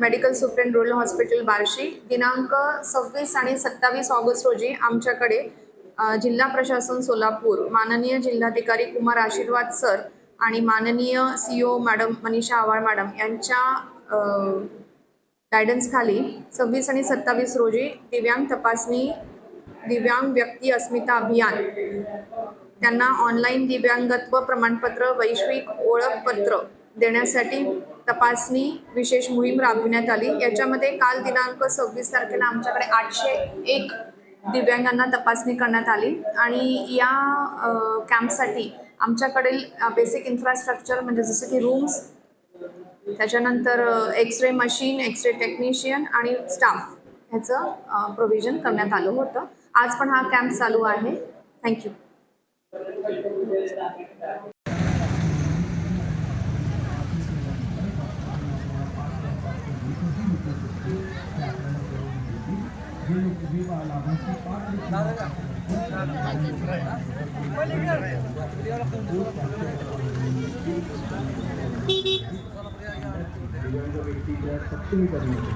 Medical superintendent rural hospital Barshi. दिनांक सव्वीस आणि सत्तावीस ऑगस्ट रोजी आमच्याकडे जिल्हा प्रशासन सोलापूर माननीय जिल्हाधिकारी कुमार आशीर्वाद सर आणि माननीय C O madam Manisha Awal madam यांच्या गायडन्सखाली सव्वीस आणि सत्तावीस रोजी दिव्यांग तपासणी दिव्यांग व्यक्ती अस्मिता अभियान त्यांना ऑनलाईन दिव्यांगत्व प्रमाणपत्र वैश्विक ओळखपत्र देण्यासाठी तपासणी विशेष मोहीम राबविण्यात आली. याच्यामध्ये काल दिनांक सव्वीस तारखेला आमच्याकडे आठशे एक दिव्यांगांना तपासणी करण्यात आली. आणि या कॅम्पसाठी आमच्याकडील बेसिक इन्फ्रास्ट्रक्चर म्हणजे जसं की रूम्स त्याच्यानंतर X ray machine X ray technician आणि स्टाफ ह्याचं प्रोव्हिजन करण्यात आलं होतं. आज पण हा कॅम्प चालू आहे. थँक्यू व्यक्तीच्या सक्षमीकरणाचे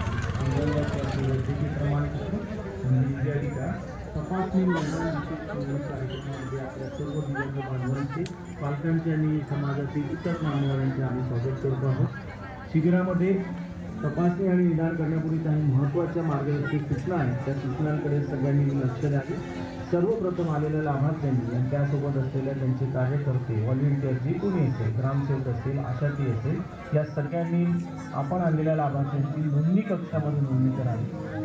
प्रमाणपत्र आणि तपासणी कार्यक्रमामध्ये आपल्या सर्व दिव्यांग बांधवांचे पालकांचे आणि समाजातील इतर मान्यवरांचे आम्ही स्वागत करतो आहोत. शिबिरामध्ये तपासणी आणि निदान करण्यापूर्वी काही महत्त्वाच्या मार्गदर्शक सूचना आहेत. त्या सूचनांकडे सगळ्यांनी लक्ष द्यावे. सर्वप्रथम आलेल्या लाभार्थ्यांनी आणि त्यासोबत असलेल्या त्यांचे कार्यकर्ते व्हॉलेंटियर जे कोणी असेल ग्रामसेवक असेल आशाती असेल या सगळ्यांनी आपण आलेल्या लाभार्थ्यांची नोंदणी कक्षामध्ये नोंदणी करावी.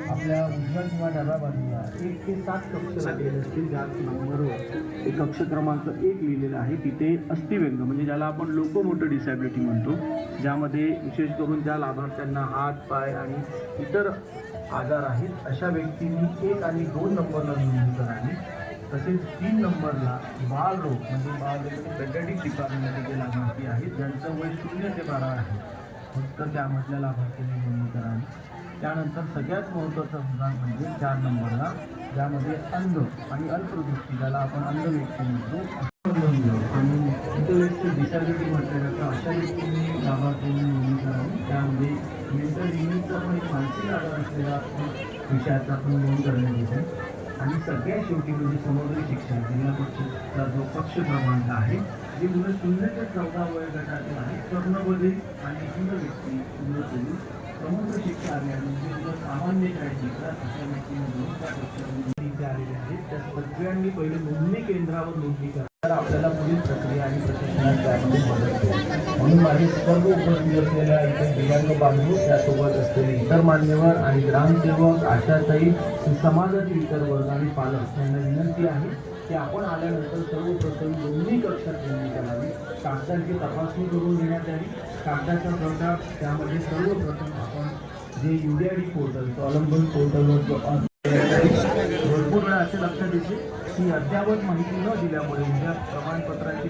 आपल्या उजव्या किंवा डाव्या बाजूला एक ते सात कक्ष लागलेले असतील ज्या नंबरवर एक कक्ष क्रमांक एक लिहिलेला आहे तिथे अस्थिव्यंग म्हणजे ज्याला आपण लोकोमोटर डिसॅबिलिटी म्हणतो ज्यामध्ये विशेष करून ज्या लाभार्थ्यांना हात पाय आणि इतर आजार आहेत अशा व्यक्तींनी एक आणि दोन नंबरला नोंदणी करावी. तसेच तीन नंबरला बालरोग म्हणजे बाल पेडॅटिक डिपार्टमेंटमध्ये जे लाभार्थी आहेत ज्यांचं वय शून्य ते बारा आहे. फक्त त्यामधल्या लाभार्थ्यांनी नोंदणी करावी. त्यानंतर सगळ्यात महत्त्वाचा विभाग म्हणजे चार नंबरला ज्यामध्ये अंध आणि अल्पदृष्टी ज्याला आपण अंध व्यक्ती म्हणतो. अंध आणि इंटलेक्च्युअल डिसॅबिलिटी म्हटलं जातं अशा व्यक्तींनी लाभार्थ्यांनी नोंदणी करावी. त्यामध्ये मेंटल पण एक मानसिक आधार असलेला विषयाचा आपण नोंद करण्यात आहे आणि सगळ्या शेवटी म्हणजे समुद्री शिक्षण जिल्हा पक्षचा जो पक्ष क्रमांक आहे जे मुलं शून्य ते चौदा वय गटातील आहेत कर्णबधी आणि हिंद व्यक्ती मुलं समुद्र शिक्षा अभियान म्हणजे मुलं सामान्य शाळेत शिकतात अशा व्यक्तीमधून त्या पक्षामध्ये आलेले आहेत त्या सगळ्यांनी पहिले नोंदणी केंद्रावर नोंदणी करा आपल्याला पुढील प्रक्रिया आणि प्रशिक्षणात त्यामध्ये मदत होईल. म्हणून माझे सर्व उपस्थित असलेल्या इथे दिव्यांग बांधू त्यासोबत असलेले इतर मान्यवर आणि ग्रामसेवक आशाताई समाजातील इतर वर्ग आणि पालक यांना विनंती आहे की आपण आल्यानंतर सर्वप्रथम दोन्ही कक्षात नोंदणी करावी. कागदांची तपासणी करून घेण्यात यावी. कागदाचा प्रकार त्यामध्ये सर्वप्रथम आपण जे युडीआयडी पोर्टल तो अवलंबून पोर्टलवर जो संपूर्ण असे लक्षात येते की अद्यावत माहिती न दिल्यामुळे उद्या प्रमाणपत्राची